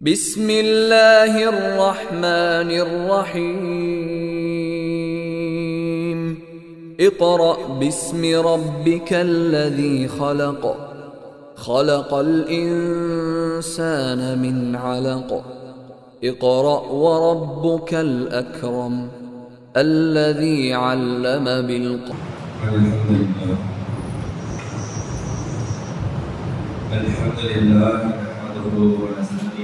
بسم الله الرحمن الرحيم اقرأ باسم ربك الذي خلق خلق الإنسان من علق اقرأ وربك الأكرم الذي علم بالقلم الحمد لله الحمد لله نحمده ونستعينه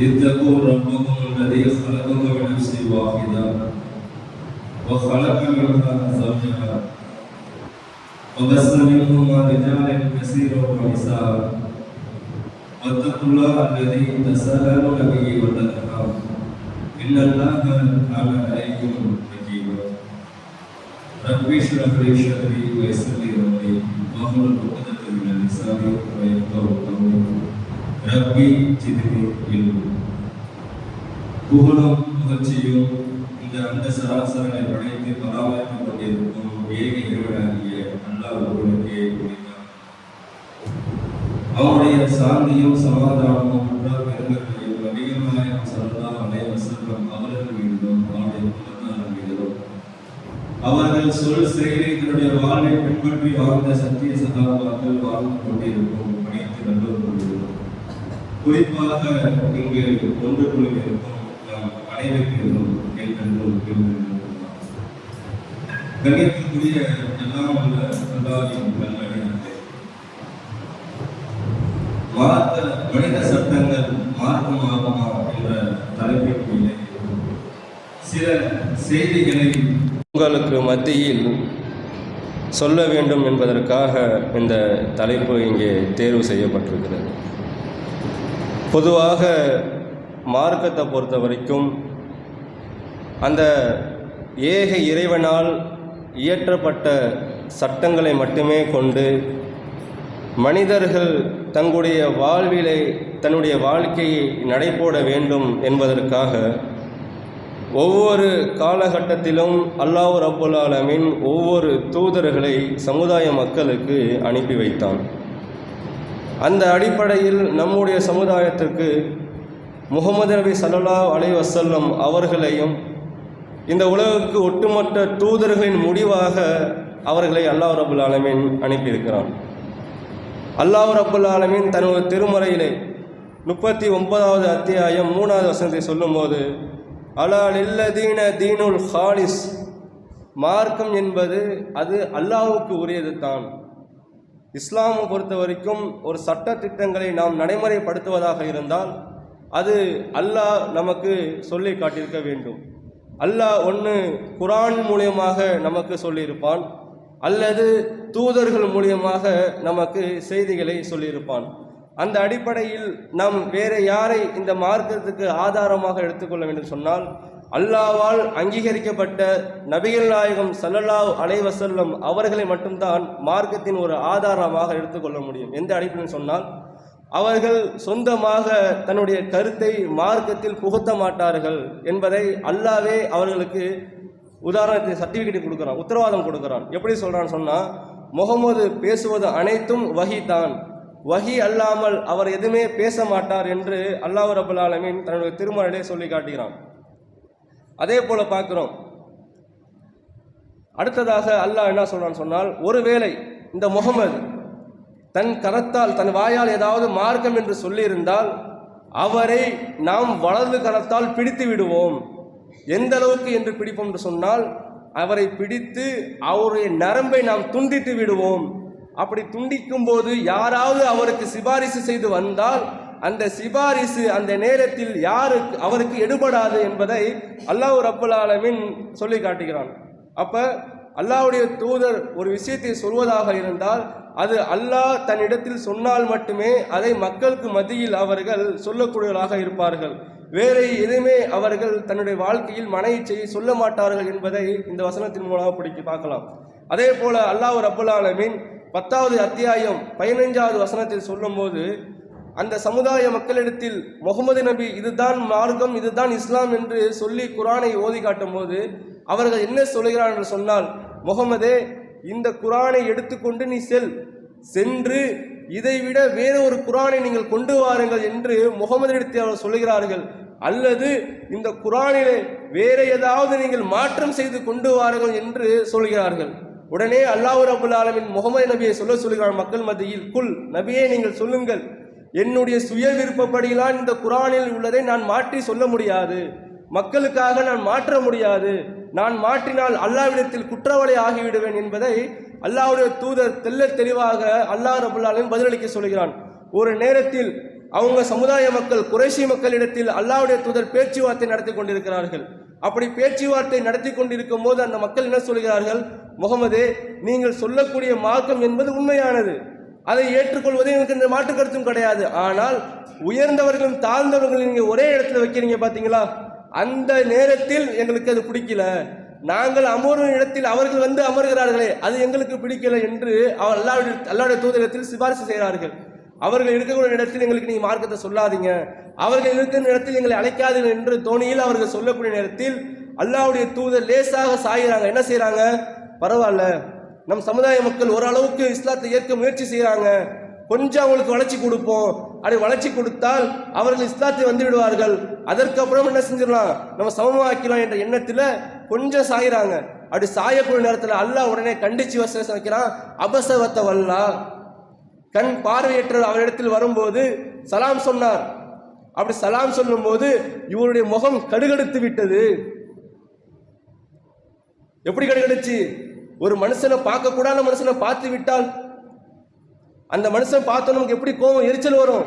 اتقوا ربكم الذي خلقكم من نفس واحدة وخلق منها زوجها وبث منهما رجالا كثيرا ونساء واتقوا الله الذي تساءلون به والأرحام إن الله كان عليكم رقيبا. رب اشرح لي صدري ويسر لي أمري واحلل عقدة من لساني ويفقهوا قولي. ரப்பி சிதுகு இல்பு புகழும் புகழ்ச்சியும் இந்த அந்த சராசரனை படைத்து பராமரித்துக் கொண்டிருக்கும் ஏக இறைவனாகிய அல்லா ஒருவனுக்கே முடிந்தார் அவருடைய சாந்தியும் சமாதானமும் முன்னால் பெருமையும் அதிகமாக சரதாம் அலைய வசந்தம் அவர்கள் மீண்டும் அவருடைய குலத்தார் மீதும். அவர்கள் சொல் செயலை வாழ்வை பின்பற்றி வாழ்ந்த சத்திய சகாபாக்கள் வாழ்ந்து கொண்டிருக்கும் பணித்து நல்லூர் குறிப்பாக இங்கு ஒன்று குழுவிற்கும் நாம் அனைவருக்கும் என் எல்லாம் உள்ள அல்லாவின் மனித சட்டங்கள் மார்க்கமாகுமா என்ற தலைப்பின் கீழே சில செய்திகளை உங்களுக்கு மத்தியில் சொல்ல வேண்டும் என்பதற்காக இந்த தலைப்பு இங்கே தேர்வு செய்யப்பட்டிருக்கிறது. பொதுவாக மார்க்கத்தை பொறுத்த வரைக்கும் அந்த ஏக இறைவனால் இயற்றப்பட்ட சட்டங்களை மட்டுமே கொண்டு மனிதர்கள் தங்களுடைய வாழ்விலை தன்னுடைய வாழ்க்கையை நடைபோட வேண்டும் என்பதற்காக ஒவ்வொரு காலகட்டத்திலும் அல்லாஹ் ரப்புல் ஒவ்வொரு தூதர்களை சமுதாய மக்களுக்கு அனுப்பி வைத்தான். அந்த அடிப்படையில் நம்முடைய சமுதாயத்திற்கு முகமது நபி சல்லா அலைஹி வசல்லம் அவர்களையும் இந்த உலகுக்கு ஒட்டுமொத்த தூதர்களின் முடிவாக அவர்களை அல்லாஹ் ரபுல் ஆலமீன் அனுப்பியிருக்கிறான். அல்லாஹ் ரபுல் ஆலமீன் தனது திருமறையிலே முப்பத்தி ஒன்பதாவது அத்தியாயம் மூணாவது வசனத்தை சொல்லும்போது அலால் இல்லதீன தீனுல் ஹாலிஸ். மார்க்கம் என்பது அது அல்லாஹுக்கு உரியது தான் இஸ்லாமை பொறுத்த வரைக்கும் ஒரு சட்ட திட்டங்களை நாம் நடைமுறைப்படுத்துவதாக இருந்தால் அது அல்லாஹ் நமக்கு சொல்லி காட்டியிருக்க வேண்டும். அல்லாஹ் ஒன்று குரான் மூலியமாக நமக்கு சொல்லியிருப்பான் அல்லது தூதர்கள் மூலியமாக நமக்கு செய்திகளை சொல்லியிருப்பான். அந்த அடிப்படையில் நாம் வேறு யாரை இந்த மார்க்கத்துக்கு ஆதாரமாக எடுத்துக்கொள்ள வேண்டும் சொன்னால் அல்லாவால் அங்கீகரிக்கப்பட்ட நபிகள் நாயகம் சல்லல்லாஹ் அலைவசல்லம் அவர்களை மட்டும்தான் மார்க்கத்தின் ஒரு ஆதாரமாக எடுத்துக்கொள்ள முடியும். எந்த அடிப்படையில் சொன்னால் அவர்கள் சொந்தமாக தன்னுடைய கருத்தை மார்க்கத்தில் புகுத்த மாட்டார்கள் என்பதை அல்லாவே அவர்களுக்கு உதாரணத்தை சர்டிஃபிகேட் கொடுக்குறான் உத்தரவாதம் கொடுக்குறான். எப்படி சொல்கிறான்னு சொன்னால் முகமது பேசுவது அனைத்தும் வஹி தான். வஹி அல்லாமல் அவர் எதுவுமே பேச மாட்டார் என்று அல்லாஹ் ரபுல் ஆலமின் தன்னுடைய திருமணலே சொல்லி காட்டுகிறான். அதே போல் பார்க்குறோம். அடுத்ததாக அல்லாஹ் என்ன சொல்றான்னு சொன்னால் ஒருவேளை இந்த முகமது தன் கரத்தால் தன் வாயால் ஏதாவது மார்க்கம் என்று சொல்லியிருந்தால் அவரை நாம் வலது கரத்தால் பிடித்து விடுவோம். எந்த அளவுக்கு என்று பிடிப்போம் என்று சொன்னால் அவரை பிடித்து அவருடைய நரம்பை நாம் துண்டித்து விடுவோம். அப்படி துண்டிக்கும் போது யாராவது அவருக்கு சிபாரிசு செய்து வந்தால் அந்த சிபாரிசு அந்த நேரத்தில் யாருக்கு அவருக்கு எடுபடாது என்பதை அல்லாஹ் ரப்புல் ஆலமின் சொல்லி காட்டுகிறான். அப்போ அல்லாவுடைய தூதர் ஒரு விஷயத்தை சொல்வதாக இருந்தால் அது அல்லாஹ் தன்னிடத்தில் சொன்னால் மட்டுமே அதை மக்களுக்கு மத்தியில் அவர்கள் சொல்லக்கூடியவர்களாக இருப்பார்கள். வேறு எதுவுமே அவர்கள் தன்னுடைய வாழ்க்கையில் மன செய்ய சொல்ல மாட்டார்கள் என்பதை இந்த வசனத்தின் மூலமாக பிடிக்க பார்க்கலாம். அதே போல அல்லாஹ் ரப்புல் ஆலமின் பத்தாவது அத்தியாயம் பதினைஞ்சாவது வசனத்தில் சொல்லும்போது அந்த சமுதாய மக்களிடத்தில் முகமது நபி இதுதான் மார்க்கம் இதுதான் இஸ்லாம் என்று சொல்லி குரானை ஓதி காட்டும் போது அவர்கள் என்ன சொல்கிறார் என்று சொன்னால் முகமதே இந்த குரானை எடுத்துக்கொண்டு நீ செல். சென்று இதைவிட வேறு ஒரு குரானை நீங்கள் கொண்டு வாருங்கள் என்று முகமதிடத்தில் அவர் சொல்கிறார்கள். அல்லது இந்த குரானிலே வேற ஏதாவது நீங்கள் மாற்றம் செய்து கொண்டு வாருங்கள் என்று சொல்கிறார்கள். உடனே அல்லாஹ் ரபுல் ஆலமின் முகமது நபியை சொல்ல சொல்கிறார் மக்கள் மத்தியில் குல் நபியை நீங்கள் சொல்லுங்கள். என்னுடைய சுய விருப்பப்படியெல்லாம் இந்த குரானில் உள்ளதை நான் மாற்றி சொல்ல முடியாது. மக்களுக்காக நான் மாற்ற முடியாது. நான் மாற்றினால் அல்லாவிடத்தில் குற்றவாளி ஆகிவிடுவேன் என்பதை அல்லாஹ்வுடைய தூதர் தெல்ல தெளிவாக அல்லாஹ் ரபுல்லாலும் பதிலளிக்க சொல்கிறான். ஒரு நேரத்தில் அவங்க சமுதாய மக்கள் குறைசி மக்களிடத்தில் அல்லாவுடைய தூதர் பேச்சுவார்த்தை நடத்தி கொண்டிருக்கிறார்கள். அப்படி பேச்சுவார்த்தை நடத்தி கொண்டிருக்கும் போது அந்த மக்கள் என்ன சொல்கிறார்கள்? முகமது நீங்கள் சொல்லக்கூடிய மார்க்கம் என்பது உண்மையானது. அதை ஏற்றுக்கொள்வதே எனக்கு இந்த மாற்று கருத்தும் கிடையாது. ஆனால் உயர்ந்தவர்களும் தாழ்ந்தவர்களும் நீங்கள் ஒரே இடத்துல வைக்கிறீங்க பார்த்தீங்களா? அந்த நேரத்தில் எங்களுக்கு அது பிடிக்கல. நாங்கள் அமரும் இடத்தில் அவர்கள் வந்து அமர்கிறார்களே அது எங்களுக்கு பிடிக்கல என்று அவர் அல்லாவுடைய அல்லாவுடைய தூதரத்தில் சிபாரிசு செய்கிறார்கள். அவர்கள் இருக்கக்கூடிய இடத்தில் எங்களுக்கு நீங்கள் மார்க்கத்தை சொல்லாதீங்க. அவர்கள் இருக்கிற இடத்தில் எங்களை அழைக்காதீர்கள் என்று தோணியில் அவர்கள் சொல்லக்கூடிய நேரத்தில் அல்லாவுடைய தூதர் லேசாக சாயிறாங்க. என்ன செய்கிறாங்க பரவாயில்ல. நம் சமுதாய மக்கள் ஓரளவுக்கு இஸ்லாத்தை ஏற்க முயற்சி செய்கிறாங்க கொஞ்சம் அவங்களுக்கு வளர்ச்சி கொடுப்போம். அப்படி வளர்ச்சி கொடுத்தால் அவர்கள் இஸ்லாத்தை வந்து விடுவார்கள் அதற்கப்புறம் என்ன செஞ்சிடலாம்? நம்ம சமமாக்கலாம் என்ற எண்ணத்தில் கொஞ்சம் சாயிறாங்க. அப்படி சாயக்கூடிய நேரத்தில் அல்லாஹ் உடனே கண்டிச்சு வசனம் வைக்கிறான் அபசவத்தை வல்லா. கண் பார்வையற்ற அவரிடத்தில் வரும்போது சலாம் சொன்னார். அப்படி சலாம் சொல்லும்போது இவருடைய முகம் கடுகடுத்து விட்டது. எப்படி கடுகடுச்சு? ஒரு மனுஷனை பார்க்கக்கூடாத மனுஷனை பார்த்து விட்டால் அந்த மனுஷன் பார்த்தோம் நமக்கு எப்படி கோபம் எரிச்சல் வரும்?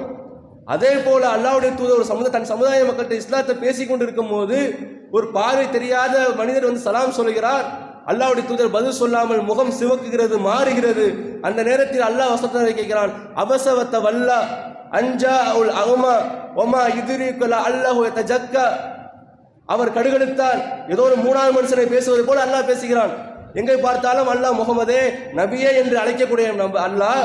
அதே போல அல்லாவுடைய தூதர் ஒரு சமுதாய தன் சமுதாய மக்கள்கிட்ட இஸ்லாத்தை பேசிக் கொண்டிருக்கும் போது ஒரு பார்வை தெரியாத மனிதர் வந்து சலாம் சொல்கிறார். அல்லாவுடைய தூதர் பதில் சொல்லாமல் முகம் சிவக்குகிறது மாறுகிறது. அந்த நேரத்தில் அல்லாஹ் வசத்தை கேட்கிறான் அபசவத்த வல்லா அஞ்சா உல் அகமா ஒமா இதுரிக்குல அல்லாஹு ஜக்க அவர் கடுகெடுத்தார். ஏதோ ஒரு மூணாவது மனுஷனை பேசுவது போல அல்லாஹ் பேசுகிறான். எங்கே பார்த்தாலும் அல்லாஹ் முகமதே நபியே என்று அழைக்கக்கூடிய நம்ம அல்லாஹ்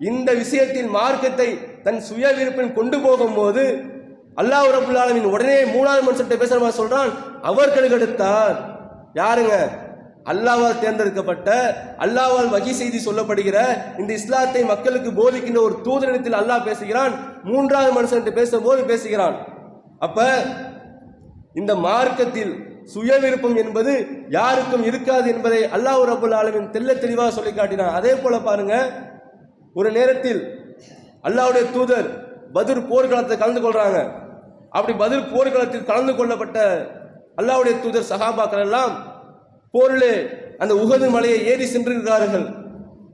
இந்த விஷயத்தில் மார்க்கத்தை தன் சுய விருப்பின் கொண்டு போகும்போது அல்லாஹ் ரபுல் உடனே மூணாவது மனுஷன்கிட்ட பேசுகிற மாதிரி சொல்கிறான் அவர் கடுகெடுத்தார் யாருங்க? அல்லாவால் தேர்ந்தெடுக்கப்பட்ட அல்லாவால் வகி செய்தி சொல்லப்படுகிற இந்த இஸ்லாத்தை மக்களுக்கு போதிக்கின்ற ஒரு தூதரிடத்தில் அல்லாஹ் பேசுகிறான் மூன்றாவது மனுஷன்ட்டு பேசும்போது பேசுகிறான். அப்ப இந்த மார்க்கத்தில் சுய விருப்பம் என்பது யாருக்கும் இருக்காது என்பதை அல்லாஹ் ரபுல் ஆலமின் தெல்ல தெளிவாக சொல்லி காட்டினான். அதே போல பாருங்க ஒரு நேரத்தில் அல்லாவுடைய தூதர் பதிர் போர்க்களத்தை கலந்து கொள்றாங்க. அப்படி பதில் போர்க்களத்தில் கலந்து கொள்ளப்பட்ட அல்லாவுடைய தூதர் சகாபாக்கள் எல்லாம் போரிலே அந்த உகது மலையை ஏறி சென்றிருக்கிறார்கள்.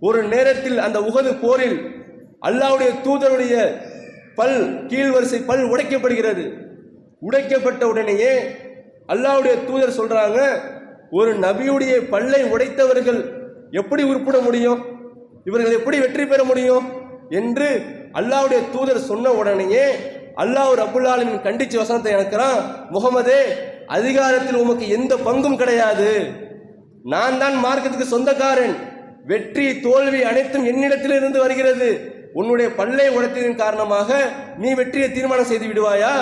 ஒரு நேரத்தில் அந்த உகது போரில் அல்லாவுடைய தூதருடைய பல் கீழ்வரிசை பல் உடைக்கப்படுகிறது. உடைக்கப்பட்ட உடனேயே அல்லாவுடைய தூதர் சொல்றாங்க ஒரு நபியுடைய பல்லை உடைத்தவர்கள் எப்படி உருப்பிட முடியும்? இவர்கள் எப்படி வெற்றி பெற முடியும்? என்று அல்லாஹ்வுடைய தூதர் சொன்ன உடனேயே அல்லாஹ் அபுல்லாலின் கண்டிச்சு வசனத்தை எனக்கிறான் முகமதே அதிகாரத்தில் உமக்கு எந்த பங்கும் கிடையாது. நான் தான் மார்க்கத்துக்கு சொந்தக்காரன். வெற்றி தோல்வி அனைத்தும் என்னிடத்தில் இருந்து வருகிறது. உன்னுடைய பல்லை உடைத்ததின் காரணமாக நீ வெற்றியை தீர்மானம் செய்து விடுவாயா?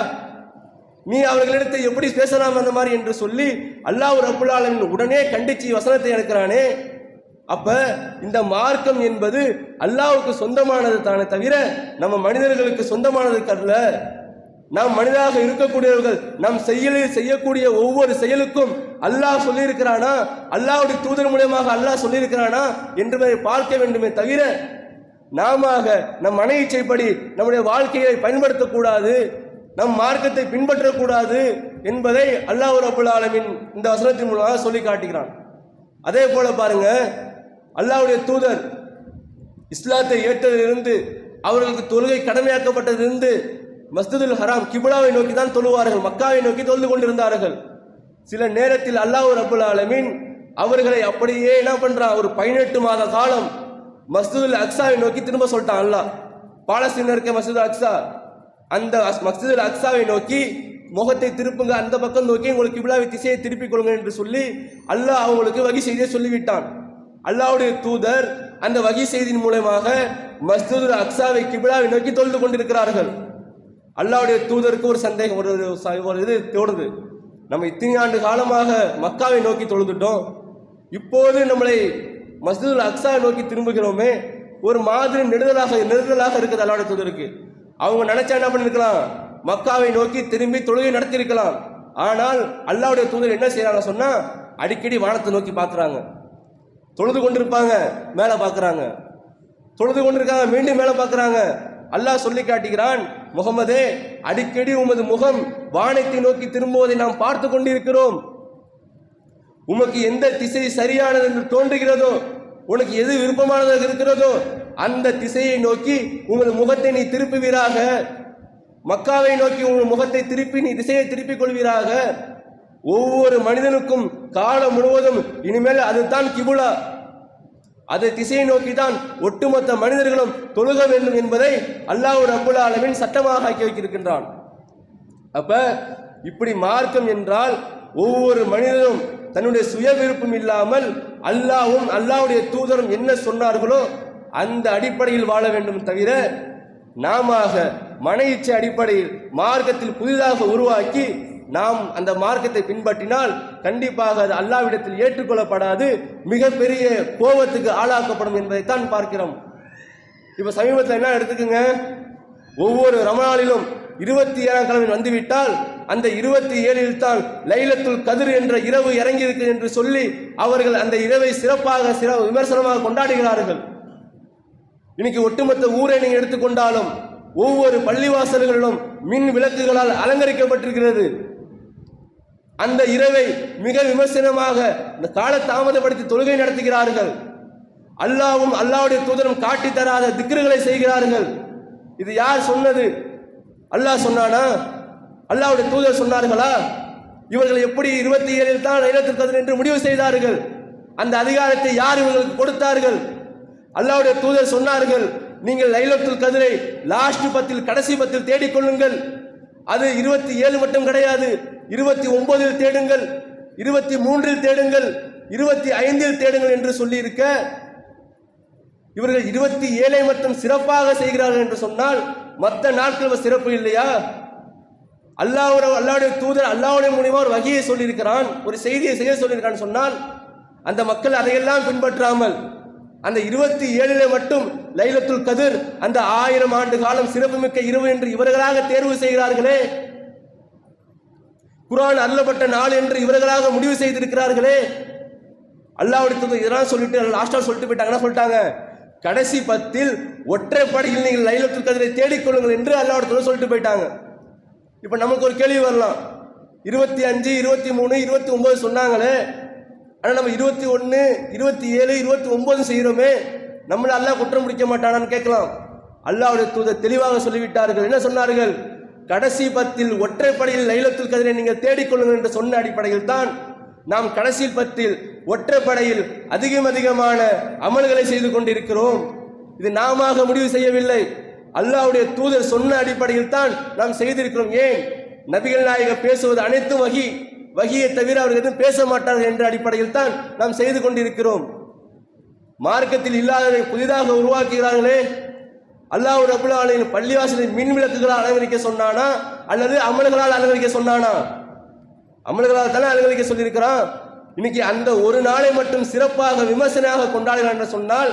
நீ அவர்களிடத்தை எப்படி பேசலாம் அந்த மாதிரி என்று சொல்லி அல்லாஹ் ரபுல் உடனே கண்டிச்சு வசனத்தை எடுக்கிறானே அப்ப இந்த மார்க்கம் என்பது அல்லாவுக்கு சொந்தமானது தானே தவிர நம்ம மனிதர்களுக்கு சொந்தமானது அல்ல. நாம் மனிதாக இருக்கக்கூடியவர்கள் நம் செயலில் செய்யக்கூடிய ஒவ்வொரு செயலுக்கும் அல்லாஹ் சொல்லியிருக்கிறானா? அல்லாவுடைய தூதர் மூலியமாக அல்லாஹ் சொல்லியிருக்கிறானா என்பதை பார்க்க வேண்டுமே தவிர நாம நம் மன இச்சைப்படி நம்முடைய வாழ்க்கையை பயன்படுத்தக்கூடாது. நம் மார்க்கத்தை பின்பற்றக்கூடாது என்பதை அல்லாஹ் ரபுல் ஆலமின் இந்த வசனத்தின் மூலமாக சொல்லி காட்டுகிறான். அதே போல பாருங்க அல்லாவுடைய தூதர் இஸ்லாத்தை ஏற்றதிலிருந்து அவர்களுக்கு தொழுகை கடமையாக்கப்பட்டதிலிருந்து மஸ்துதுல் ஹராம் கிபுலாவை நோக்கி தான் தொழுவார்கள் மக்காவை நோக்கி தொழுது கொண்டிருந்தார்கள். சில நேரத்தில் அல்லாஹ் ரபுல் ஆலமின் அவர்களை அப்படியே என்ன பண்றான் ஒரு பதினெட்டு மாத காலம் மஸ்ஜிதுல் அக்ஸாவை நோக்கி திரும்ப சொல்லிட்டான் அல்லாஹ். பாலஸ்தீன இருக்க மசூத் அக்ஸா அந்த அஸ்- அக்ஸாவை நோக்கி முகத்தை திருப்புங்க அந்த பக்கம் நோக்கி உங்களுக்கு இவ்வளவு திசையை திருப்பிக் கொள்ளுங்க என்று சொல்லி அல்லாஹ் அவங்களுக்கு வகி செய்தியை சொல்லிவிட்டான். அல்லாவுடைய தூதர் அந்த வகி செய்தியின் மூலமாக மஸ்ஜிதுல் அக்ஸாவை கிபிலாவை நோக்கி தொழுது கொண்டிருக்கிறார்கள். அல்லாவுடைய தூதருக்கு ஒரு சந்தேகம் ஒரு ஒரு ச- ஒரு இது தோணுது. நம்ம இத்தனை ஆண்டு காலமாக மக்காவை நோக்கி தொழுதுட்டோம். இப்போது நம்மளை மஸ்ஜிதுல் அக்ஸாவை நோக்கி திரும்புகிறோமே ஒரு மாதிரி நெடுதலாக நெடுதலாக இருக்குது அல்லாவுடைய தூதருக்கு. அவங்க நினைச்சா என்ன பண்ணிருக்கலாம்? மக்காவை நோக்கி திரும்பி தொழுகை நடத்தியிருக்கலாம். ஆனால் அல்லாவுடைய தூதர் என்ன செய்யறாங்க சொன்னா அடிக்கடி வானத்தை நோக்கி பார்க்குறாங்க. தொழுது கொண்டிருப்பாங்க மேலே பார்க்குறாங்க. தொழுது கொண்டிருக்காங்க மீண்டும் மேலே பார்க்குறாங்க. அல்லாஹ் சொல்லி காட்டுகிறான் முகமதே அடிக்கடி உமது முகம் வானத்தை நோக்கி திரும்புவதை நாம் பார்த்து கொண்டிருக்கிறோம். உமக்கு எந்த திசை சரியானது என்று தோன்றுகிறதோ உனக்கு எது விருப்பமானதாக இருக்கிறதோ அந்த திசையை நோக்கி உங்கள் முகத்தை நீ திருப்புவீராக. மக்காவை நோக்கி உங்கள் முகத்தை திருப்பி நீ திசையை திருப்பிக் கொள்வீராக. ஒவ்வொரு மனிதனுக்கும் காலம் முழுவதும் இனிமேல் அதுதான் கிபுலா. அதை திசையை நோக்கி தான் ஒட்டுமொத்த மனிதர்களும் தொழுக வேண்டும் என்பதை அல்லாஹ் அபுல் ஆலமின் சட்டமாக ஆக்கி வைக்கிருக்கின்றான் அப்ப இப்படி மார்க்கம் என்றால் ஒவ்வொரு மனிதனும் தன்னுடைய சுய விருப்பம் இல்லாமல் அல்லாஹ்வும் அல்லாஹ்வுடைய தூதரும் என்ன சொன்னார்களோ அந்த அடிப்படையில் வாழ வேண்டும் தவிர நாம மன இச்சை அடிப்படையில் மார்க்கத்தில் புதிதாக உருவாக்கி நாம் அந்த மார்க்கத்தை பின்பற்றினால் கண்டிப்பாக அது அல்லாவிடத்தில் ஏற்றுக்கொள்ளப்படாது மிகப்பெரிய கோபத்துக்கு ஆளாக்கப்படும் என்பதைத்தான் பார்க்கிறோம். இப்போ சமீபத்தில் என்ன எடுத்துக்கோங்க? ஒவ்வொரு ரமணாலிலும் இருபத்தி ஏழாம் கிழமை வந்துவிட்டால் அந்த இருபத்தி ஏழில் தான் லைலத்துல் கதிர் என்ற இரவு இறங்கியிருக்கு என்று சொல்லி அவர்கள் அந்த இரவை சிறப்பாக சிற விமர்சனமாக கொண்டாடுகிறார்கள். இன்னைக்கு ஒட்டுமொத்த ஊரை நீங்கள் எடுத்துக்கொண்டாலும் ஒவ்வொரு பள்ளிவாசல்களிலும் மின் விளக்குகளால் அலங்கரிக்கப்பட்டிருக்கிறது. அந்த இரவை மிக விமர்சனமாக இந்த கால தாமதப்படுத்தி தொழுகை நடத்துகிறார்கள். அல்லாவும் அல்லாவுடைய தூதரும் காட்டி தராத திக்ருகளை செய்கிறார்கள். இது யார் சொன்னது? அல்லாஹ் சொன்னானா? அல்லாவுடைய தூதர் சொன்னார்களா? இவர்கள் எப்படி இருபத்தி ஏழில் தான் லைலத்துல் என்று முடிவு செய்தார்கள்? அந்த அதிகாரத்தை யார் இவர்களுக்கு கொடுத்தார்கள்? அல்லாவுடைய தூதர் சொன்னார்கள் நீங்கள் லைலத்துல் கதிரை லாஸ்ட் பத்தில் கடைசி பத்தில் தேடிக்கொள்ளுங்கள் அது இருபத்தி ஏழு மட்டும் கிடையாது இருபத்தி ஒன்பதில் தேடுங்கள் இருபத்தி மூன்றில் தேடுங்கள் இருபத்தி ஐந்தில் தேடுங்கள் என்று சொல்லியிருக்க இவர்கள் இருபத்தி ஏழை மட்டும் சிறப்பாக செய்கிறார்கள் என்று சொன்னால் மற்ற நாட்கள் சிறப்பு இல்லையா? அல்லாஹ் அல்லாவுடைய தூதர் அல்லாவுடைய மூலியமா ஒரு வகையை சொல்லியிருக்கிறான் ஒரு செய்தியை செய்ய சொல்லியிருக்கான்னு சொன்னால் அந்த மக்கள் அதையெல்லாம் பின்பற்றாமல் அந்த இருபத்தி ஏழில் மட்டும் லைலத்துல் கதிர் அந்த ஆயிரம் ஆண்டு காலம் சிறப்புமிக்க இரவு என்று இவர்களாக தேர்வு செய்கிறார்களே. குரான் அருளப்பட்ட நாள் என்று இவர்களாக முடிவு செய்திருக்கிறார்களே. அல்லாவுடைய தூதர் இதெல்லாம் சொல்லிட்டு லாஸ்டாக சொல்லிட்டு போயிட்டாங்கன்னா சொல்லிட்டாங்க. கடைசி பத்தில் ஒற்றை படையில் நீங்கள் லைலத்துல் கதிரை தேடிக்கொள்ளுங்கள் என்று அல்லாவுடைய சொல்லிட்டு போயிட்டாங்க. இப்போ நமக்கு ஒரு கேள்வி வரலாம். இருபத்தி அஞ்சு இருபத்தி மூணு இருபத்தி ஒன்பது சொன்னாங்களே. ஆனால் நம்ம இருபத்தி ஒன்று இருபத்தி ஏழு இருபத்தி ஒன்பது செய்கிறோமே நம்மளை அல்லாஹ் குற்றம் முடிக்க மாட்டானான்னு கேட்கலாம். அல்லாவுடைய தூதர் தெளிவாக சொல்லிவிட்டார்கள். என்ன சொன்னார்கள்? கடைசி பத்தில் ஒற்றைப்படையில் லைலத்துல் கதிரை நீங்கள் தேடிக்கொள்ளுங்கள் என்று சொன்ன அடிப்படையில் தான் நாம் கடைசி பத்தில் ஒற்றைப்படையில் அதிகம் அதிகமான அமல்களை செய்து கொண்டிருக்கிறோம். இது நாம முடிவு செய்யவில்லை. அல்லாவுடைய தூதர் சொன்ன அடிப்படையில் தான் நாம் செய்திருக்கிறோம். ஏன்? நபிகள் நாயகம் பேசுவது அனைத்தும் வகி வகியை தவிர அவர்கள் எதுவும் பேச மாட்டார்கள் என்ற அடிப்படையில் தான் நாம் செய்து கொண்டிருக்கிறோம். மார்க்கத்தில் இல்லாததை புதிதாக உருவாக்குகிறார்களே. அல்லாஹ் ரபுல் ஆலமின் பள்ளிவாசலில் மின் விளக்குகளால் அலங்கரிக்க சொன்னானா? அல்லது அமல்களால் அலங்கரிக்க சொன்னானா? அமல்களால் தானே அலங்கரிக்க சொல்லியிருக்கிறான்? இன்னைக்கு அந்த ஒரு நாளை மட்டும் சிறப்பாக விமர்சனாக கொண்டாடுகிறார் என்று சொன்னால்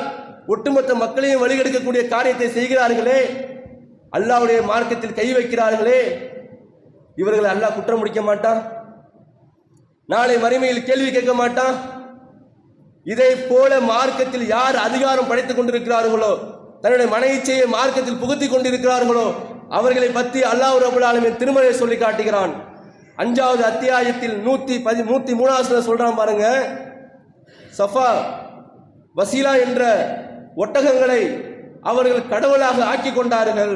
ஒட்டுமொத்த மக்களையும் வழிகெடுக்கக்கூடிய காரியத்தை செய்கிறார்களே. அல்லாவுடைய மார்க்கத்தில் கை வைக்கிறார்களே. இவர்களை அல்லாஹ் குற்றம் முடிக்க மாட்டான். நாளை மறுமையில் கேள்வி கேட்க மாட்டான். இதை போல மார்க்கத்தில் யார் அதிகாரம் படைத்துக் கொண்டிருக்கிறார்களோ தன்னுடைய மன இச்சையை மார்க்கத்தில் புகுத்தி கொண்டிருக்கிறார்களோ அவர்களை பற்றி அல்லாஹ் ரபுல் ஆலமின் திருமலை சொல்லி காட்டுகிறான். அஞ்சாவது அத்தியாயத்தில் நூற்றி பதி நூற்றி மூணாவது சொல்கிறான் பாருங்க. சஃபா வசீலா என்ற ஒட்டகங்களை அவர்கள் கடவுளாக ஆக்கி கொண்டார்கள்.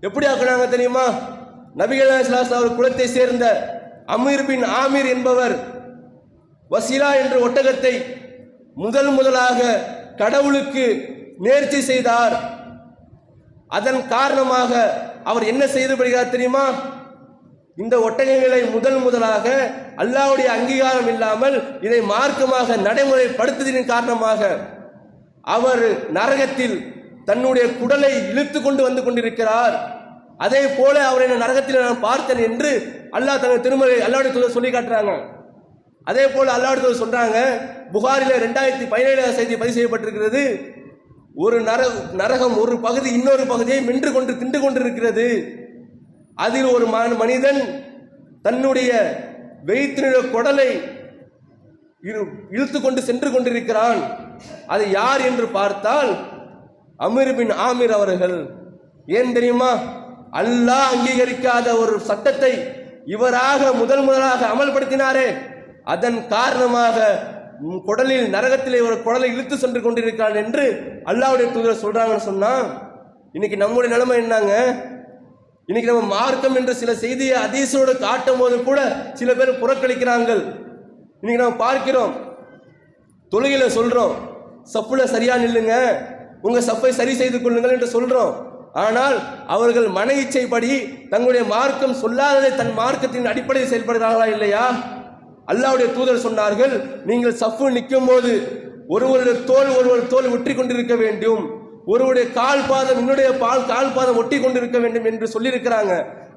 எப்படி ஆக்குனாங்க தெரியுமா? நபிகள் அவர் குலத்தை சேர்ந்த அமீர் பின் ஆமீர் என்பவர் வசீலா என்ற ஒட்டகத்தை முதல் முதலாக கடவுளுக்கு நேர்ச்சி செய்தார். அதன் காரணமாக அவர் என்ன செய்து வருகிறார் தெரியுமா? இந்த ஒட்டகங்களை முதல் முதலாக அல்லாவுடைய அங்கீகாரம் இல்லாமல் இதை மார்க்கமாக நடைமுறைப்படுத்துவதின் காரணமாக அவர் நரகத்தில் தன்னுடைய குடலை இழுத்து கொண்டு வந்து கொண்டிருக்கிறார். அதே போல அவரை நரகத்தில் நான் பார்த்தேன் என்று அல்லாஹ் தனது திருமலை அல்லாவுடைய தூதர் சொல்லி காட்டுறாங்க. அதே போல அல்லாவுடைய தூதர் சொல்றாங்க புகாரில ரெண்டாயிரத்தி பதினேழாம் செய்தி பதிவு செய்யப்பட்டிருக்கிறது. ஒரு நர நரகம் ஒரு பகுதி இன்னொரு பகுதியை மென்று கொண்டு தின்று கொண்டிருக்கிறது. அதில் ஒரு மனிதன் தன்னுடைய வெயிற்றினுடைய குடலை இழுத்து கொண்டு சென்று கொண்டிருக்கிறான். அது யார் என்று பார்த்தால் அமீர் பின் ஆமீர் அவர்கள். ஏன் தெரியுமா? அல்லாஹ் அங்கீகரிக்காத ஒரு சட்டத்தை இவராக முதல் முதலாக அமல்படுத்தினாரே. அதன் காரணமாக குடலில் நரகத்திலே ஒரு குடலை இழுத்து சென்று கொண்டிருக்கிறான் என்று அல்லாவுடைய தூதர் சொல்றாங்கன்னு சொன்னா இன்னைக்கு நம்முடைய நிலைமை என்னங்க? இன்னைக்கு நம்ம மார்க்கம் என்ற சில செய்தியை அதீசோடு காட்டும் போது கூட சில பேர் புறக்கணிக்கிறார்கள் இன்னைக்கு நம்ம பார்க்கிறோம். தொழுகையில சொல்றோம். சப்புல சரியா நில்லுங்க. உங்க சப்பை சரி செய்து கொள்ளுங்கள் என்று சொல்றோம். ஆனால் அவர்கள் மன இச்சைப்படி தங்களுடைய மார்க்கம் சொல்லாததை தன் மார்க்கத்தின் அடிப்படையில் செயல்படுகிறார்களா இல்லையா? அல்லாவுடைய தூதர் சொன்னார்கள் நீங்கள் சப்பு நிற்கும் போது ஒருவருடைய தோல் ஒருவர் தோல் ஒற்றி கொண்டிருக்க வேண்டும். ஒருவருடைய கால் பாதம் இன்னுடைய பால் கால் பாதம் ஒட்டி கொண்டிருக்க வேண்டும் என்று சொல்லியிருக்கிறாங்க.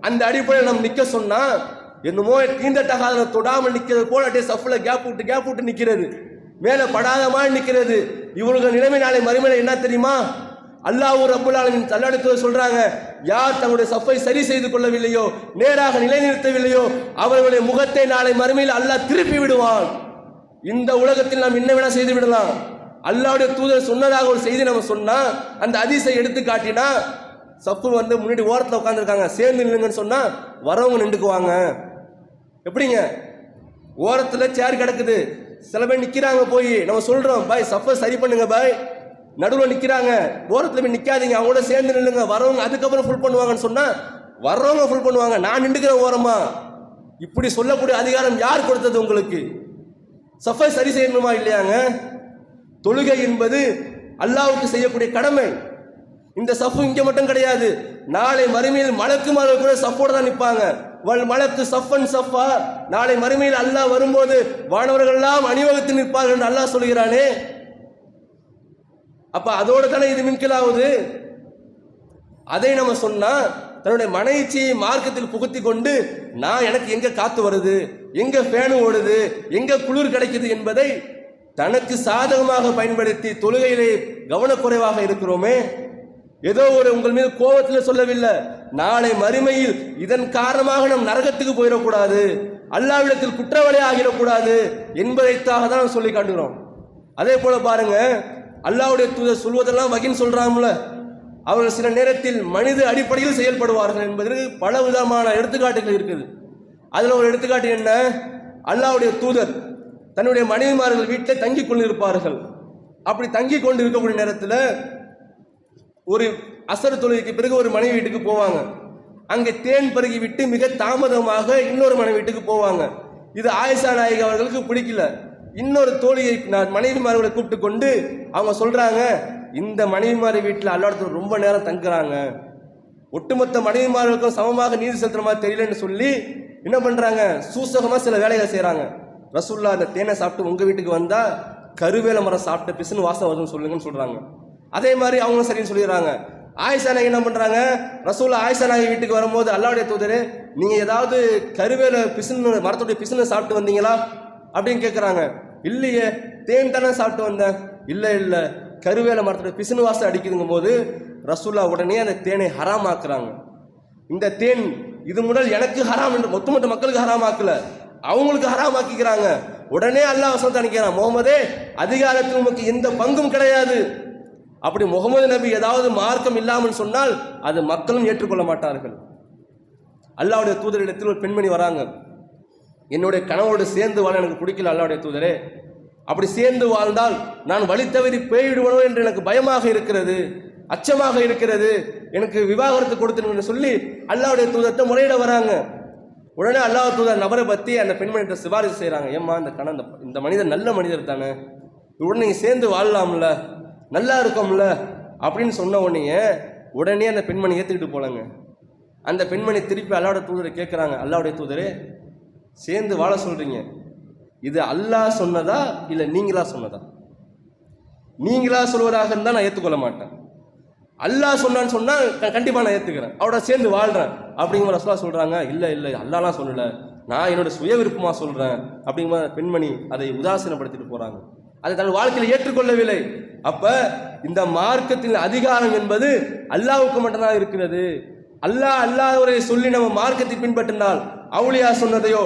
அந்த அடிப்படையில் நம்ம நிக்க சொன்னா என்னமோ தீண்டட்டகாத தொடாமல் நிக்கிறது போல அப்படியே சஃப்ல கேப் விட்டு கேப் விட்டு நிக்கிறது மேல படாத மாதிரி நிக்கிறது இவர்கள் நிலைமை நாளை மறுமையில என்ன தெரியுமா? அல்லாஹ் ரப்புல் ஆலமின் தள்ளாடுத்து சொல்றாங்க யார் தங்களுடைய சஃப்பை சரி செய்து கொள்ளவில்லையோ நேராக நிலைநிறுத்தவில்லையோ அவர்களுடைய முகத்தை நாளை மறுமையில் அல்லாஹ் திருப்பி விடுவான். இந்த உலகத்தில் நாம் என்ன வேணா செய்து விடலாம். அல்லாவுடைய தூதர் சொன்னதாக ஒரு செய்தி நம்ம சொன்னால் அந்த அதிசயம் எடுத்து காட்டினா சப்பு வந்து முன்னாடி ஓரத்தில் உட்காந்துருக்காங்க சேர்ந்து நில்லுங்கன்னு சொன்னால் வரவங்க நின்றுக்குவாங்க. எப்படிங்க? ஓரத்தில் சேர் கிடக்குது. சில பேர் நிற்கிறாங்க போய். நம்ம சொல்கிறோம் பாய் சப்பை சரி பண்ணுங்க பாய். நடுவில் நிற்கிறாங்க ஓரத்தில் போய் நிற்காதீங்க அவங்களோட சேர்ந்து நில்லுங்க. வரவங்க அதுக்கப்புறம் ஃபுல் பண்ணுவாங்கன்னு சொன்னால் வர்றவங்க ஃபுல் பண்ணுவாங்க. நான் நின்றுக்கிறேன் ஓரமா. இப்படி சொல்லக்கூடிய அதிகாரம் யார் கொடுத்தது உங்களுக்கு? சஃபை சரி செய்யணுமா இல்லையாங்க? தொழுகை என்பது அல்லாவுக்கு செய்யக்கூடிய கடமை. இந்த சஃபு இங்க மட்டும் கிடையாது. நாளை மறுமையில் மலக்கு மலக்குமார்கள் கூட சஃபோட தான் நிற்பாங்க வல் மலக்கு சஃபன் சஃபா. நாளை மறுமையில் அல்லாஹ் வரும்போது வானவர்கள்லாம் அணிவகுத்து நிற்பார்கள் என்று அல்லாஹ் சொல்கிறானே. அப்ப அதோடு தானே இது மின்கிலாவுது? அதை நம்ம சொன்னா தன்னுடைய மன இச்சையை மார்க்கத்தில் புகுத்தி கொண்டு நான் எனக்கு எங்க காத்து வருது? எங்க ஃபேனு ஓடுது? எங்க குளிர் கிடைக்குது என்பதை தனக்கு சாதகமாக பயன்படுத்தி தொழுகையிலே கவனக்குறைவாக இருக்கிறோமே? ஏதோ ஒரு உங்கள் மீது கோபத்தில் சொல்லவில்லை. நாளை மறுமையில் இதன் காரணமாக நம் நரகத்துக்கு போயிடக்கூடாது. அல்லாவிடத்தில் குற்றவாளி ஆகிடக்கூடாது என்பதைத்தாக தான் சொல்லி காட்டுகிறோம். அதே போல பாருங்க அல்லாவுடைய தூதர் சொல்வதெல்லாம் வகின்னு சொல்றாங்கல்ல அவர்கள் சில நேரத்தில் மனித அடிப்படையில் செயல்படுவார்கள் என்பதற்கு பல விதமான எடுத்துக்காட்டுகள் இருக்குது. அதில் ஒரு எடுத்துக்காட்டு என்ன? அல்லாவுடைய தூதர் தன்னுடைய மனைவிமார்கள் வீட்டில் தங்கி கொண்டிருப்பார்கள். அப்படி தங்கி கொண்டு இருக்கக்கூடிய நேரத்தில் ஒரு அசர் தொழுகைக்கு பிறகு ஒரு மனைவி வீட்டுக்கு போவாங்க. அங்கே தேன் பருகி விட்டு மிக தாமதமாக இன்னொரு மனைவி வீட்டுக்கு போவாங்க. இது ஆயிஷா நாயகி அவர்களுக்கு பிடிக்கல. இன்னொரு தோழியை நான் மனைவிமார்களை கூப்பிட்டு கொண்டு அவங்க சொல்கிறாங்க இந்த மனைவிமார் வீட்டில் அல்லாடத்தில் ரொம்ப நேரம் தங்குறாங்க. ஒட்டுமொத்த மனைவிமார்களுக்கும் சமமாக நீதி செலுத்துற மாதிரி தெரியலன்னு சொல்லி என்ன பண்ணுறாங்க சூசகமாக சில வேலைகளை செய்கிறாங்க ரசுல்லா அந்த தேனை சாப்பிட்டு உங்கள் வீட்டுக்கு வந்தால் கருவேல மரம் சாப்பிட்ட பிசுன்னு வாசம் வருதுன்னு சொல்லுங்கன்னு சொல்கிறாங்க அதே மாதிரி அவங்களும் சரின்னு சொல்லிடுறாங்க. ஆயிஷா நாயகி என்ன பண்ணுறாங்க ரசூல்லா ஆயிஷா நாயகி வீட்டுக்கு வரும்போது அல்லாவுடைய தூதர் நீங்கள் ஏதாவது கருவேல பிசுன்னு மரத்துடைய பிசுன்னு சாப்பிட்டு வந்தீங்களா? அப்படின்னு கேட்குறாங்க இல்லையே தேன் தானே சாப்பிட்டு வந்தேன். இல்லை இல்லை. கருவேல மரத்துடைய பிசுனு வாசம் அடிக்குதுங்கும் போது ரசூல்லா உடனே அந்த தேனை ஹராமாக்குறாங்க. இந்த தேன் இது முதல் எனக்கு ஹராம் என்று மொத்தமொத்த மக்களுக்கு ஹராமாக்கலை. அவங்களுக்கு ஹராமாக்கிக்கிறாங்க. உடனே அல்லாஹ் வசனத்தை அனுக்கிறான் முகமதே அதிகாரத்தில் உமக்கு எந்த பங்கும் கிடையாது. அப்படி முகமது நபி ஏதாவது மார்க்கம் இல்லாமல் சொன்னால் அது மக்களும் ஏற்றுக்கொள்ள மாட்டார்கள். அல்லாவுடைய தூதரிடத்தில் ஒரு பெண்மணி வராங்க. என்னுடைய கணவரோடு சேர்ந்து வாழ எனக்கு பிடிக்கல அல்லாவுடைய தூதரே. அப்படி சேர்ந்து வாழ்ந்தால் நான் வழி தவறி பேய்விடுவனோ என்று எனக்கு பயமாக இருக்கிறது அச்சமாக இருக்கிறது. எனக்கு விவாகரத்து கொடுத்துன்னு சொல்லி அல்லாவுடைய தூதத்தை முறையிட வராங்க. உடனே அல்லாஹ் தூதர் நபரை பற்றி அந்த பெண்மணிகிட்ட சிபாரிசு செய்கிறாங்க ஏம்மா இந்த கண இந்த- மனிதர் நல்ல மனிதர் தானே? உடனே நீங்கள் சேர்ந்து வாழலாம்ல? நல்லா இருக்கோம்ல? அப்படின்னு சொன்ன உடனே உடனே அந்த பெண்மணி ஏற்றுக்கிட்டு போலங்க அந்த பெண்மணி திருப்பி அல்லாவுடைய தூதரை கேட்குறாங்க அல்லாவுடைய தூதரே சேர்ந்து வாழ சொல்கிறீங்க இது அல்லாஹ் சொன்னதா இல்லை நீங்களா சொன்னதா? நீங்களா சொல்வதாக இருந்தால் நான் ஏற்றுக்கொள்ள மாட்டேன். அல்லாஹ் சொன்னான்னு சொன்னால் கண்டிப்பாக நான் ஏற்றுக்கிறேன் அவட சேர்ந்து வாழ்கிறேன் அப்படிங்கிற அசலாக சொல்கிறாங்க இல்லை இல்லை அல்லாலாம் சொல்லலை. நான் என்னோட சுய விருப்பமாக சொல்கிறேன் அப்படிங்கிற பெண்மணி அதை உதாசீனப்படுத்திட்டு போகிறாங்க அதை தன் வாழ்க்கையில் ஏற்றுக்கொள்ளவில்லை. அப்போ இந்த மார்க்கத்தின் அதிகாரம் என்பது அல்லாவுக்கு மட்டும்தான் இருக்கிறது. அல்லாஹ் அல்லாஹ்வரை சொல்லி நம்ம மார்க்கத்தை பின்பற்றினால் அவுளியா சொன்னதையோ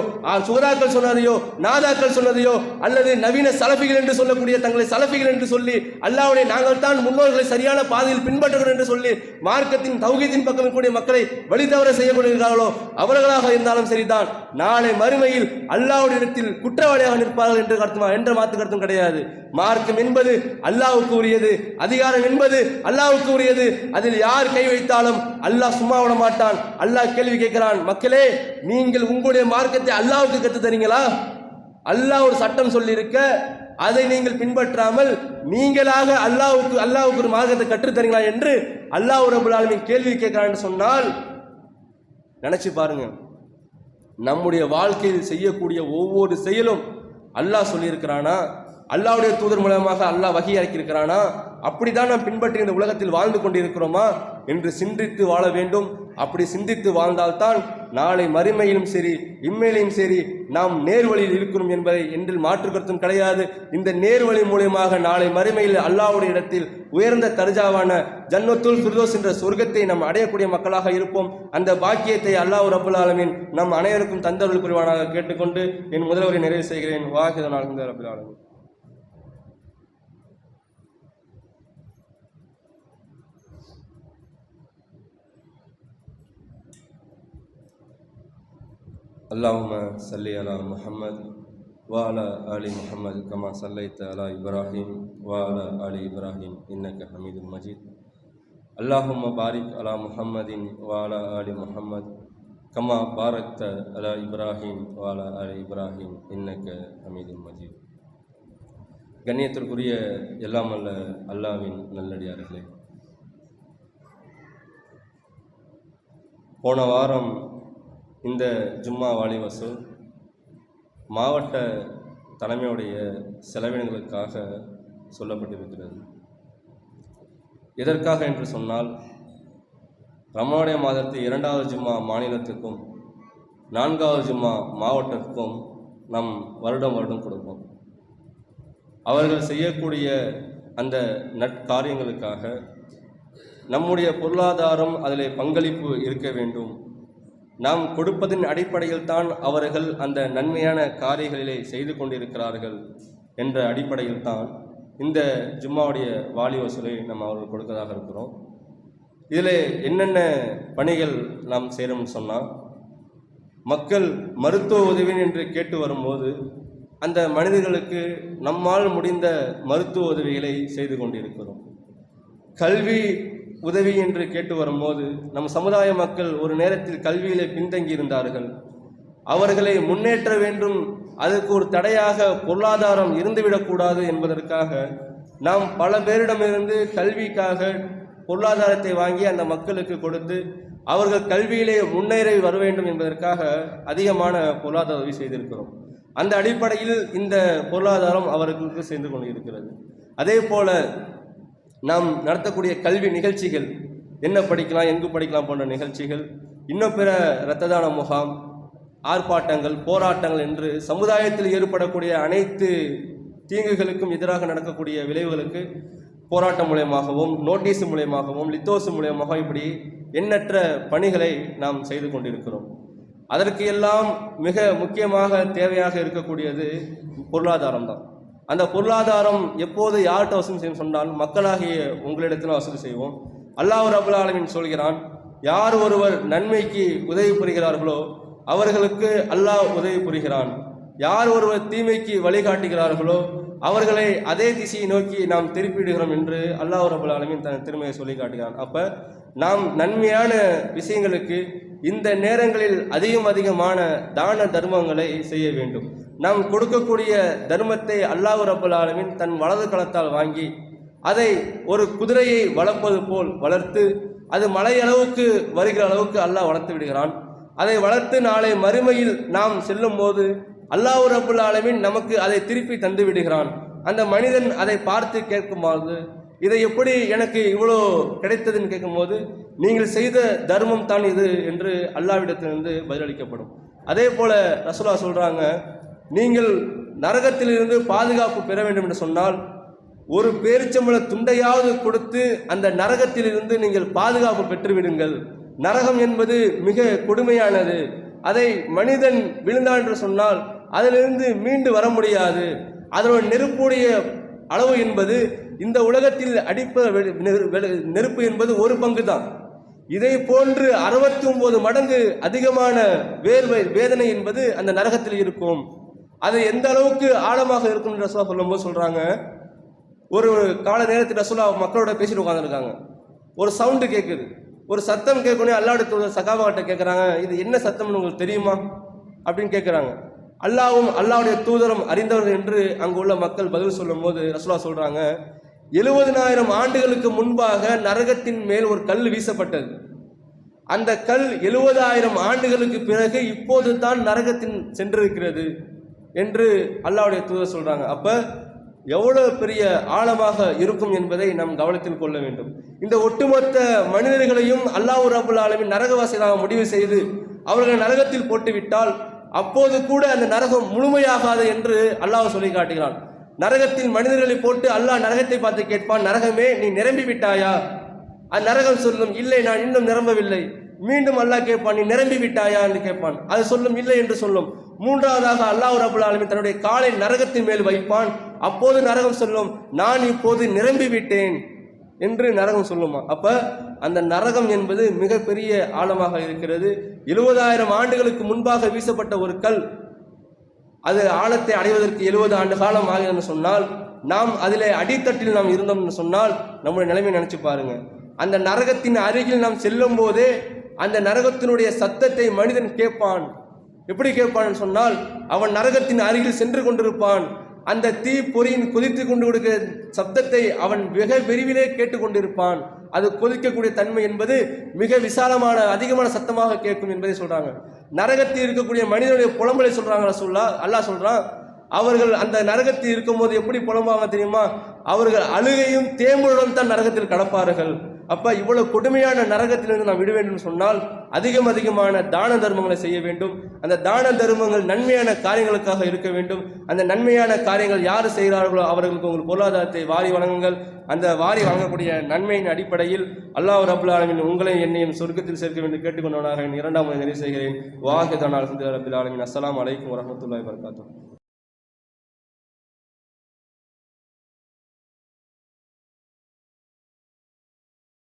சுகதாக்கள் சொன்னதையோ நாதாக்கள் சொன்னதையோ அல்லது நவீன சலபிகள் என்று சொல்லக்கூடிய தங்களை சலபிகள் என்று சொல்லி அல்லாவுடைய நாங்கள் தான் முன்னோர்களை சரியான பாதையில் பின்பற்றுகிறோம் என்று சொல்லி மார்க்கத்தின் தௌகீதின் பக்கம் இருக்கக்கூடிய மக்களை வழி தவற செய்யப்படுகிறார்களோ அவர்களாக இருந்தாலும் சரிதான். நாளை மறுமையில் அல்லாவுடைய இடத்தில் குற்றவாளியாக நிற்பார்கள் என்று கருத்துமா என்ற மாத்து கருத்தும் கிடையாது. மார்க்கம் என்பது அல்லாவுக்கு உரியது அதிகாரம் என்பது அல்லாவுக்கு உரியது. அதில் யார் கை வைத்தாலும் அல்லாஹ் சும்மா விட மாட்டான். அல்லாஹ் கேள்வி கேட்கிறான் மக்களே நீங்கள் உங்களுடைய மார்க்கத்தை அல்லாஹ்வுக்கு கற்று தரீங்களா? அல்லாஹ் ஒரு சட்டம் சொல்லியிருக்க அதை நீங்கள் பின்பற்றாமல் நீங்களாக அல்லாவுக்கு அல்லாவுக்கு ஒரு மார்க்கத்தை கற்றுத் தரீங்களா என்று அல்லாஹ் ரபுல் கேள்வி கேட்கிறான்னு சொன்னால் நினைச்சு பாருங்க. நம்முடைய வாழ்க்கையில் செய்யக்கூடிய ஒவ்வொரு செயலும் அல்லாஹ் சொல்லியிருக்கிறானா? அல்லாஹ்வுடைய தூதர் மூலமாக அல்லாஹ் வகை இறக்கியிருக்கிறானா அப்படிதான் நாம் பின்பற்றி இந்த உலகத்தில் வாழ்ந்து கொண்டிருக்கிறோமா? என்று சிந்தித்து வாழ வேண்டும். அப்படி சிந்தித்து வாழ்ந்தால்தான் நாளை மறுமையிலும் சரி இம்மையிலும் சரி நாம் நேர்வழியில் இருக்கிறோம் என்பதை என்றில் மாற்று கருத்தும் கிடையாது. இந்த நேர்வழி மூலியமாக நாளை மறுமையில் அல்லாவுடைய இடத்தில் உயர்ந்த தர்ஜாவான ஜன்னத்துல் ஃபிர்தோஸ் என்ற சொர்க்கத்தை நாம் அடையக்கூடிய மக்களாக இருப்போம். அந்த பாக்கியத்தை அல்லாஹ் ரபுல் ஆலமின் நம் அனைவருக்கும் தந்தருள் புரிவானாக கேட்டுக்கொண்டு என் முதல்வரை நிறைவு செய்கிறேன். வாகிதனாக ரபுல் ஆலமின். அல்லாஹும சல்லி அலா முஹம்மத் வால அலி முஹம்மது கமா சல்லைத்த அலா இப்ராஹிம் வால அலி இப்ராஹிம் இன்னக்க ஹமீது மஜீத் அல்லாஹும பாரிக் அலா முஹம்மதின் வால அலி முஹம்மத் கமா பாரக்த அலா இப்ராஹிம் வாலா அலி இப்ராஹிம் இன்னக்க ஹமீதுல் மஜீத் கண்ணியத்திற்குரிய எல்லாம் அல்ல அல்லாவின் நல்லடியார்களே. போன வாரம் இந்த ஜும்மா வாலி வசூல் மாவட்ட தலைமையுடைய செலவினங்களுக்காக சொல்லப்பட்டிருக்கிறது. எதற்காக என்று சொன்னால் ரமணாடைய மாதத்து இரண்டாவது ஜும்மா மாநிலத்துக்கும் நான்காவது ஜும்மா மாவட்டத்துக்கும் நம் வருடம் வருடம் கொடுப்போம். அவர்கள் செய்யக்கூடிய அந்த நற்காரியங்களுக்காக நம்முடைய பொருளாதாரம் அதில் பங்களிப்பு இருக்க வேண்டும். நாம் கொடுப்பதின் அடிப்படையில் தான் அவர்கள் அந்த நன்மையான காரியங்களிலே செய்து கொண்டிருக்கிறார்கள் என்ற அடிப்படையில் தான் இந்த ஜும்மாவுடைய வாலி வசூலை நம்ம அவர்கள் கொடுக்கதாக இருக்கிறோம். இதில் என்னென்ன பணிகள் நாம் செய்கிறோம்னு சொன்னால் மக்கள் மருத்துவ உதவி என்று கேட்டு வரும்போது அந்த மனிதர்களுக்கு நம்மால் முடிந்த மருத்துவ உதவிகளை செய்து கொண்டிருக்கிறோம். கல்வி உதவி என்று கேட்டு வரும்போது நம் சமுதாய மக்கள் ஒரு நேரத்தில் கல்வியிலே பின்தங்கி இருந்தார்கள். அவர்களை முன்னேற்ற வேண்டும் அதற்கு ஒரு தடையாக பொருளாதாரம் இருந்துவிடக்கூடாது என்பதற்காக நாம் பல பேரிடமிருந்து கல்விக்காக பொருளாதாரத்தை வாங்கி அந்த மக்களுக்கு கொடுத்து அவர்கள் கல்வியிலே முன்னேறி வர வேண்டும் என்பதற்காக அதிகமான பொருளாதார உதவி செய்திருக்கிறோம். அந்த அடிப்படையில் இந்த பொருளாதாரம் அவர்களுக்கு சேர்ந்து கொண்டிருக்கிறது. அதே போல நாம் நடத்தக்கூடிய கல்வி நிகழ்ச்சிகள் என்ன படிக்கலாம் எங்கு படிக்கலாம் போன்ற நிகழ்ச்சிகள் இன்னும் பிற இரத்த தான முகாம் ஆர்ப்பாட்டங்கள் போராட்டங்கள் என்று சமுதாயத்தில் ஏற்படக்கூடிய அனைத்து தீங்குகளுக்கும் எதிராக நடக்கக்கூடிய விளைவுகளுக்கு போராட்டம் மூலயமாகவும் நோட்டீஸ் மூலியமாகவும் லித்தோஸ் மூலயமாகவும் இப்படி எண்ணற்ற பணிகளை நாம் செய்து கொண்டிருக்கிறோம். அதற்கு எல்லாம் மிக முக்கியமாக தேவையாக இருக்கக்கூடியது பொருளாதாரம் தான். அந்த பொருளாதாரம் எப்போது யார்கிட்ட வசூல் செய்யும் சொன்னால் மக்களாகிய உங்களிடத்தில் வசூல் செய்வோம். அல்லாஹ் ரபுல் ஆலமின் சொல்கிறான் யார் ஒருவர் நன்மைக்கு உதவி புரிகிறார்களோ அவர்களுக்கு அல்லாஹ் உதவி புரிகிறான். யார் ஒருவர் தீமைக்கு வழிகாட்டுகிறார்களோ அவர்களை அதே திசையை நோக்கி நாம் திருப்பிடுகிறோம் என்று அல்லாஹ் ரபுல் ஆலமின் தன் திருமையை சொல்லி காட்டுகிறான் அப்போ நாம் நன்மையான விஷயங்களுக்கு இந்த நேரங்களில் அதிகம் அதிகமான தான தர்மங்களை செய்ய வேண்டும். நாம் கொடுக்கக்கூடிய தர்மத்தை அல்லாஹ் ரபுல் ஆலமின் தன் வலது களத்தால் வாங்கி அதை ஒரு குதிரையை வளர்ப்பது போல் வளர்த்து அது மலை அளவுக்கு வருகிற அளவுக்கு அல்லாஹ் வளர்த்து விடுகிறான். அதை வளர்த்து நாளை மறுமையில் நாம் செல்லும் போது அல்லாஹ் ரபுல் ஆலமின் நமக்கு அதை திருப்பி தந்து விடுகிறான். அந்த மனிதன் அதை பார்த்து கேட்கும்போது இதை எப்படி எனக்கு இவ்வளோ கிடைத்ததுன்னு கேட்கும்போது நீங்கள் செய்த தர்மம் தான் இது என்று அல்லாவிடத்திலிருந்து பதிலளிக்கப்படும். அதே போல் ரசோலா சொல்கிறாங்க நீங்கள் நரகத்திலிருந்து பாதுகாப்பு பெற வேண்டும் என்று சொன்னால் ஒரு பேரிச்சம்பள துண்டையாவது கொடுத்து அந்த நரகத்திலிருந்து நீங்கள் பாதுகாப்பு பெற்றுவிடுங்கள். நரகம் என்பது மிக கொடுமையானது. அதை மனிதன் விழுந்தான் என்று சொன்னால் அதிலிருந்து மீண்டு வர முடியாது. அதனோட நெருப்புடைய அளவு என்பது இந்த உலகத்தில் அடிப்ப நெரு- வெ- நெருப்பு என்பது ஒரு பங்கு தான் இதை போன்று அறுபத்தி ஒன்பது மடங்கு அதிகமான வேர்வை வேதனை என்பது அந்த நரகத்தில் இருக்கும். அது எந்த அளவுக்கு ஆழமாக இருக்கும் ரசோலா சொல்லும்போது சொல்கிறாங்க ஒரு கால நேரத்தில் ரசோலா மக்களோட பேசிட்டு உட்காந்துருக்காங்க ஒரு சவுண்டு கேட்குது ஒரு சத்தம் கேட்கணும் அல்லாடு தூதர் சகாபாட்ட கேட்குறாங்க இது என்ன சத்தம்னு உங்களுக்கு தெரியுமா? அப்படின்னு கேட்குறாங்க அல்லாவும் அல்லாவுடைய தூதரும் அறிந்தவர்கள் என்று அங்கு உள்ள மக்கள் பதில் சொல்லும்போது ரசோலா சொல்கிறாங்க எழுபதினாயிரம் ஆண்டுகளுக்கு முன்பாக நரகத்தின் மேல் ஒரு கல் வீசப்பட்டது. அந்த கல் எழுபதாயிரம் ஆண்டுகளுக்கு பிறகு இப்போது தான் நரகத்தின் சென்றிருக்கிறது. என்று அல்லாவுடைய தூதர் சொல்கிறாங்க அப்போ எவ்வளோ பெரிய ஆழமாக இருக்கும் என்பதை நாம் கவனத்தில் கொள்ள வேண்டும். இந்த ஒட்டுமொத்த மனிதர்களையும் அல்லாஹ் ரபுல் ஆலமின் நரகவாசியாக முடிவு செய்து அவர்களை நரகத்தில் போட்டுவிட்டால் அப்போது கூட அந்த நரகம் முழுமையாகாது என்று அல்லாஹ் சொல்லி காட்டுகிறான். நரகத்தில் மனிதர்களை போட்டு அல்லாஹ் நரகத்தை பார்த்து கேட்பான் நரகமே நீ நிரம்பி விட்டாயா அந்நரகம் சொல்லும் இல்லை நான் இன்னும் நிரம்பவில்லை. மீண்டும் அல்லாஹ் கேட்பான் நீ நிரம்பி விட்டாயா? என்று கேட்பான். அது சொல்லும் இல்லை என்று சொல்லும். மூன்றாவதாக அல்லாஹ் ரபுல் ஆலமீன் தன்னுடைய காலை நரகத்தின் மேல் வைப்பான். அப்போது நரகம் சொல்லும் நான் இப்போது நிரம்பி விட்டேன் என்று நரகம் சொல்லுமா? அப்ப அந்த நரகம் என்பது மிகப்பெரிய ஆழமாக இருக்கிறது. எழுபதாயிரம் ஆண்டுகளுக்கு முன்பாக வீசப்பட்ட ஒரு கல். அது ஆழத்தை அடைவதற்கு எழுபது ஆண்டு காலம் ஆகும் சொன்னால் நாம் அதிலே அடித்தட்டில் நாம் இருந்தோம்னு சொன்னால் நம்முடைய நிலைமை நினைச்சு பாருங்க. அந்த நரகத்தின் அருகில் நாம் செல்லும் போதே அந்த நரகத்தினுடைய சத்தத்தை மனிதன் கேட்பான். எப்படி கேட்பான் சொன்னால் அவன் நரகத்தின் அருகில் சென்று கொண்டிருப்பான். அந்த தீ பொறியின் கொதித்து கொண்டு கொடுக்கிற சப்தத்தை அவன் மிக விரிவிலே கேட்டுக்கொண்டிருப்பான் அது கொதிக்கக்கூடிய தன்மை என்பது மிக விசாலமான அதிகமான சத்தமாக கேட்கும் என்பதை சொல்றாங்க. நரகத்தில் இருக்கக்கூடிய மனிதனுடைய புலம்பலை சொல்றாங்க ரசூல்லா அல்லா சொல்றான் அவர்கள் அந்த நரகத்தில் இருக்கும்போது எப்படி புலம்பாங்க தெரியுமா? அவர்கள் அழுகையும் தேம்புடன் தான் நரகத்தில் கடப்பார்கள். அப்ப இவ்வளவு கொடுமையான நரகத்திலிருந்து நாம் விட வேண்டும் சொன்னால் அதிகம் அதிகமான தான தர்மங்களை செய்ய வேண்டும். அந்த தான தர்மங்கள் நன்மையான காரியங்களுக்காக இருக்க வேண்டும். அந்த நன்மையான காரியங்கள் யார் செய்கிறார்களோ அவர்களுக்கு உங்கள் பொருளாதாரத்தை வாரி வழங்குங்கள். அந்த வாரி வழங்கக்கூடிய நன்மையின் அடிப்படையில் அல்லாஹ் ரபுல் ஆலமின் உங்களையும் என்னையும் சொர்க்கத்தில் சேர்க்க வேண்டும். கேட்டுக்கொண்டவனாக இரண்டாம் முறை நிறைவு செய்கிறேன். வாஹிதான அலமது ரபுல் ஆலமின். அஸ்லாம் அலைக்கும் வரஹ்மத்துல்லாஹி வரகாத்தூர்